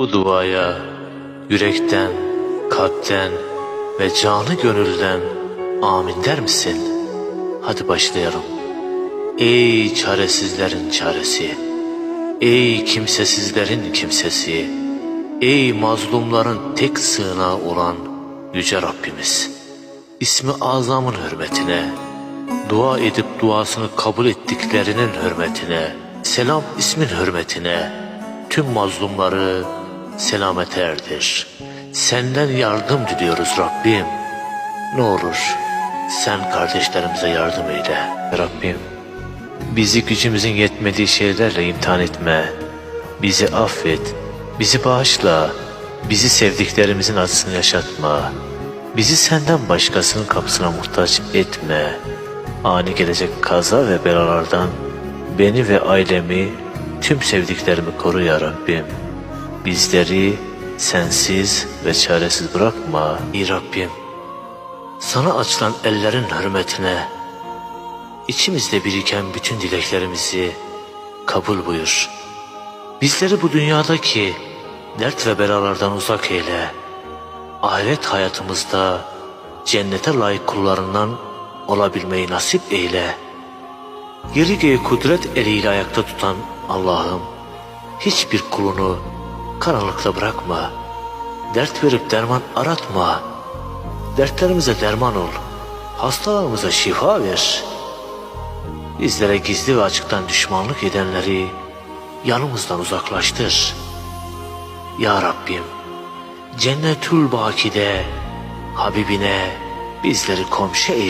Bu duaya yürekten, kalpten ve canı gönülden amin der misin? Hadi başlayalım. Ey çaresizlerin çaresi, ey kimsesizlerin kimsesi, ey mazlumların tek sığınağı olan Yüce Rabbimiz. İsmi azamın hürmetine, dua edip duasını kabul ettiklerinin hürmetine, selam ismin hürmetine, tüm mazlumları selamete erdir. Senden yardım diliyoruz Rabbim. Ne olur sen kardeşlerimize yardım eyle. Rabbim bizi gücümüzün yetmediği şeylerle imtihan etme. Bizi affet, bizi bağışla, bizi sevdiklerimizin acısını yaşatma. Bizi senden başkasının kapısına muhtaç etme. Ani gelecek kaza ve belalardan beni ve ailemi, tüm sevdiklerimi koru ya Rabbim. Bizleri sensiz ve çaresiz bırakma ey Rabbim. Sana açılan ellerin hürmetine içimizde biriken bütün dileklerimizi kabul buyur. Bizleri bu dünyadaki dert ve belalardan uzak eyle. Ahiret hayatımızda cennete layık kullarından olabilmeyi nasip eyle. Yeri göğü kudret eliyle ayakta tutan Allah'ım hiçbir kulunu karanlıkta bırakma. Dert verip derman aratma. Dertlerimize derman ol. Hastalarımıza şifa ver. Bizlere gizli ve açıktan düşmanlık edenleri yanımızdan uzaklaştır. Ya Rabbim, Cennetül Baki'de Habibine bizleri komşu eyle.